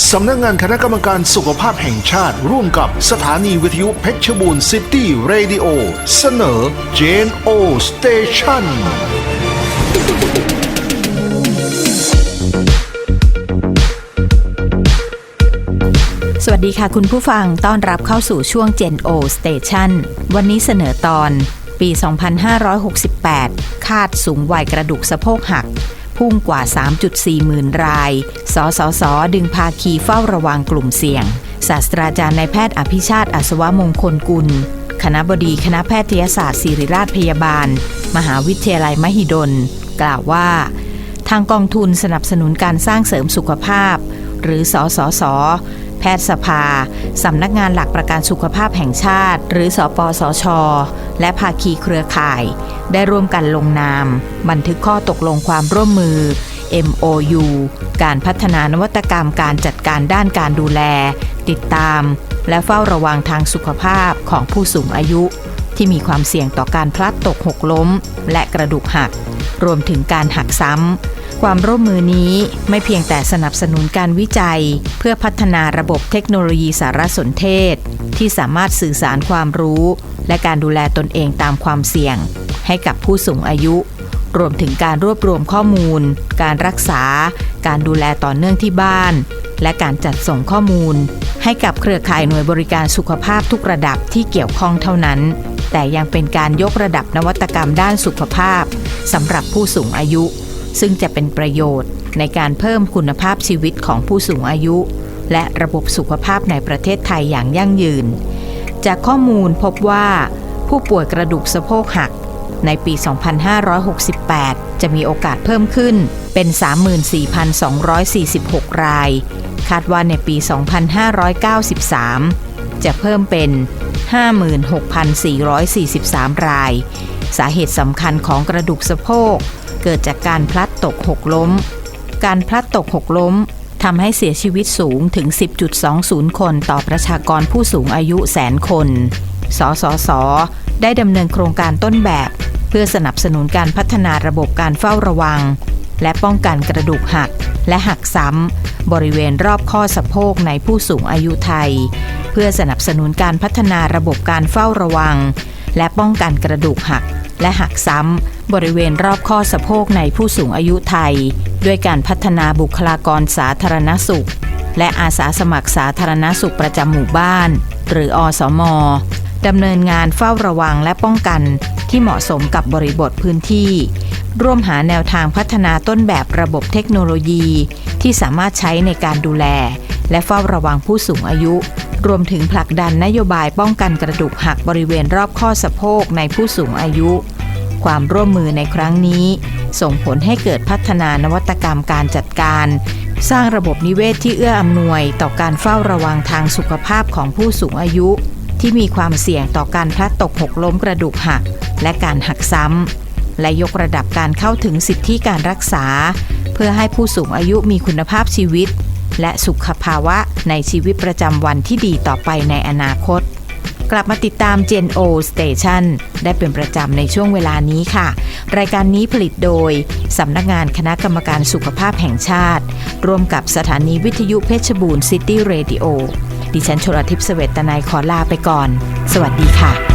สำนักงานคณะกรรมการสุขภาพแห่งชาติ ร่วมกับสถานีวิทยุเพชรบูรณ์ซิตี้เรดิโอเสนอ Jane O Station สวัสดีค่ะคุณผู้ฟังต้อนรับเข้าสู่ช่วง Gen O Station วันนี้เสนอตอน ปี 2568 คาดสูงวัยกระดูกสะโพกหัก พุ่งกว่า 3.4 หมื่นราย สสส ดึงภาคีเฝ้าระวังกลุ่มเสี่ยง ศาสตราจารย์นายแพทย์อภิชาติอัศวมงคลกุล คณะบดีคณะแพทยศาสตร์ศิริราชพยาบาล มหาวิทยาลัยมหิดล กล่าวว่า ทางกองทุนสนับสนุนการสร้างเสริมสุขภาพ หรือสสส แพทยสภา สำนักงานหลักประกันสุขภาพแห่งชาติ หรือสปสช และภาคีเครือข่าย ได้ร่วมกันลงนาม บันทึกข้อตกลงความร่วมมือ MOU การพัฒนานวัตกรรมการจัดการด้านการดูแล ติดตาม และเฝ้าระวังทางสุขภาพของผู้สูงอายุ ที่มีความเสี่ยงต่อการพลัดตกหกล้ม และกระดูกหัก รวมถึงการหักซ้ำ ความร่วมมือนี้ไม่เพียงแต่สนับสนุนการวิจัย เพื่อพัฒนาระบบเทคโนโลยีสารสนเทศ ที่สามารถสื่อสารความรู้ และการดูแลตนเองตามความเสี่ยง ให้กับผู้สูงอายุ รวมถึงการรวบรวมข้อมูล การรักษา การดูแลต่อเนื่องที่บ้าน และการจัดส่งข้อมูล ให้กับเครือข่ายหน่วยบริการสุขภาพทุกระดับที่เกี่ยวข้องเท่านั้น แต่ยังเป็นการยกระดับนวัตกรรมด้านสุขภาพสำหรับผู้สูงอายุ ซึ่งจะเป็นประโยชน์ในการเพิ่มคุณภาพชีวิตของผู้สูงอายุ และระบบสุขภาพในประเทศไทยอย่างยั่งยืน จากข้อมูลพบว่า ผู้ป่วยกระดูกสะโพกหักในปี 2568 จะมีโอกาสเพิ่มขึ้นเป็น 34,246 ราย คาดว่าในปี 2593 จะเพิ่มเป็น 56,443 ราย สาเหตุสำคัญของกระดูกสะโพก เกิดจากการพลัดตกหกล้ม การพลัดตกหกล้มทำให้เสียชีวิตสูงถึง 10.20 คนต่อประชากรผู้สูงอายุแสนคน สสส ได้ดำเนินโครงการต้นแบบ เพื่อสนับสนุนการพัฒนาระบบการเฝ้าระวัง และป้องกันกระดูกหักและหักซ้ำ บริเวณรอบข้อสะโพกในผู้สูงอายุไทย เพื่อสนับสนุนการพัฒนาระบบการเฝ้าระวัง และป้องกันกระดูกหัก และหักซ้ำบริเวณรอบข้อสะโพกในผู้สูงอายุไทย ด้วยการพัฒนาบุคลากรสาธารณสุข และอาสาสมัครสาธารณสุขประจำหมู่บ้าน หรืออสมดำเนินงานเฝ้าระวังและป้องกันที่เหมาะสมกับบริบทพื้นที่ ร่วมหาแนวทางพัฒนาต้นแบบระบบเทคโนโลยี ที่สามารถใช้ในการดูแล และเฝ้าระวังผู้สูงอายุ รวมถึงผลักดันนโยบายป้องกันกระดูกหักบริเวณรอบข้อสะโพกในผู้สูงอายุ ความร่วมมือในครั้งนี้ ส่งผลให้เกิดพัฒนานวัตกรรมการจัดการ สร้างระบบนิเวศที่เอื้ออำนวยต่อการเฝ้าระวังทางสุขภาพของผู้สูงอายุ ที่มีความเสี่ยงต่อการพลัดตกหกล้มกระดูกหัก และการหักซ้ำและยกระดับการเข้าถึงสิทธิการรักษา พื่อให้ผู้สูงอายุมีคุณภาพชีวิต และสุขภาวะในชีวิตประจำวันที่ดีต่อไปในอนาคต กลับมาติดตาม Gen O Station ได้เป็นประจำในช่วงเวลานี้ค่ะ รายการนี้ผลิตโดยสำนักงานคณะกรรมการสุขภาพแห่งชาติ ร่วมกับสถานีวิทยุเพชรบูรณ์ซิตี้เรดิโอดิฉันชลทิพย์เสวตนายขอลาไปก่อน สวัสดีค่ะ